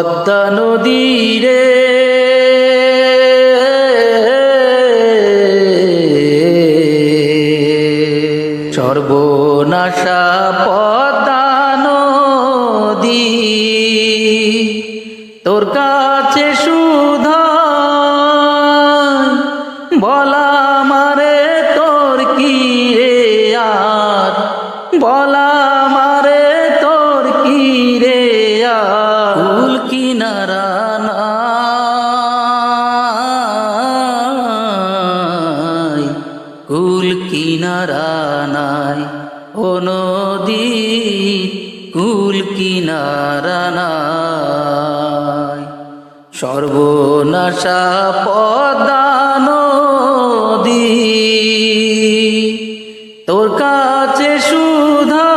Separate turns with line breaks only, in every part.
পদ্মা নদীরে সর্বনাশা পদ্মা নদী। তোর কাছে সুধা বলা মারে তোর কি রে আর? বলা নাই। ও নদী কুল কিনারা নাই। সর্বনাশা পদ্মা নদী তোর কাছে সুধাই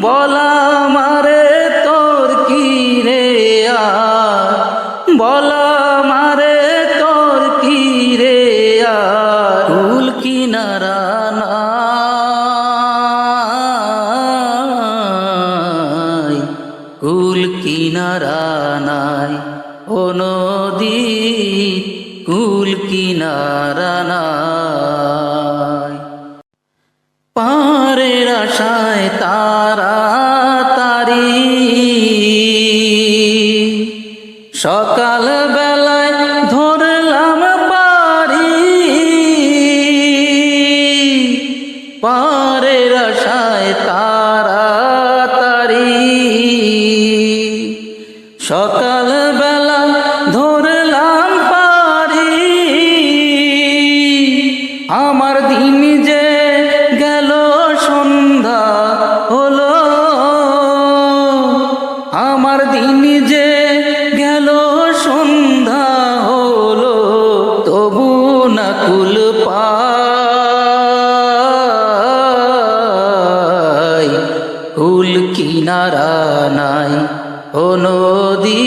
বলা মারে কুল কিনারা নাই, ও নদী কুল কিনারা নাই। পারের আশায় তারা তারি। সকাল বেলায় ধরলাম পারি পারের আশায় তারা সকাল বেলা ধরলাম পারি আমার দিন যে গেল, সন্ধ্যা হলো। আমার দিন যে গেল, সন্ধ্যা হলো। তবু না কুল পাই কিনারা নাই। ও নদী,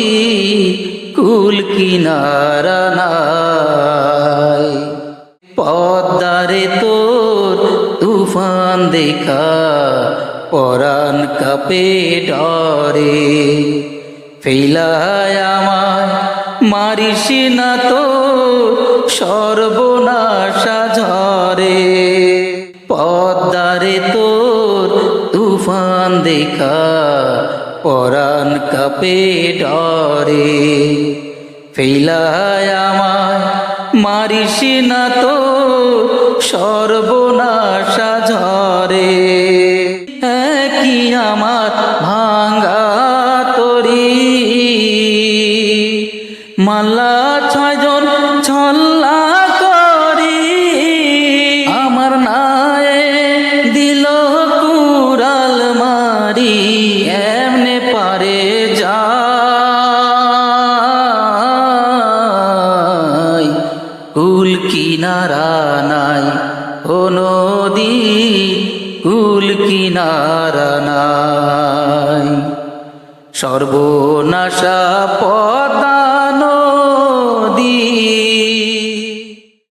কুল কিনারা নাই। পদ্মারে তোর তুফান দেখা, পরাণ কাপে ডরে। ফেলায় আমায় মারিস না তো সর্বনাশা ঝরে পদ্মারে তোর তুফান দেখা পরাণ কাপে ডরে। ফেলায় আমায় মারিস না তো, সর্বনাশা ঝরে। কি আমার ভাঙ্গা তরি। মাল্লা ছয়জন ছল্লা কিনারা নাই। ও নদী কুল কিনারা নাই। সর্বনাশা পদা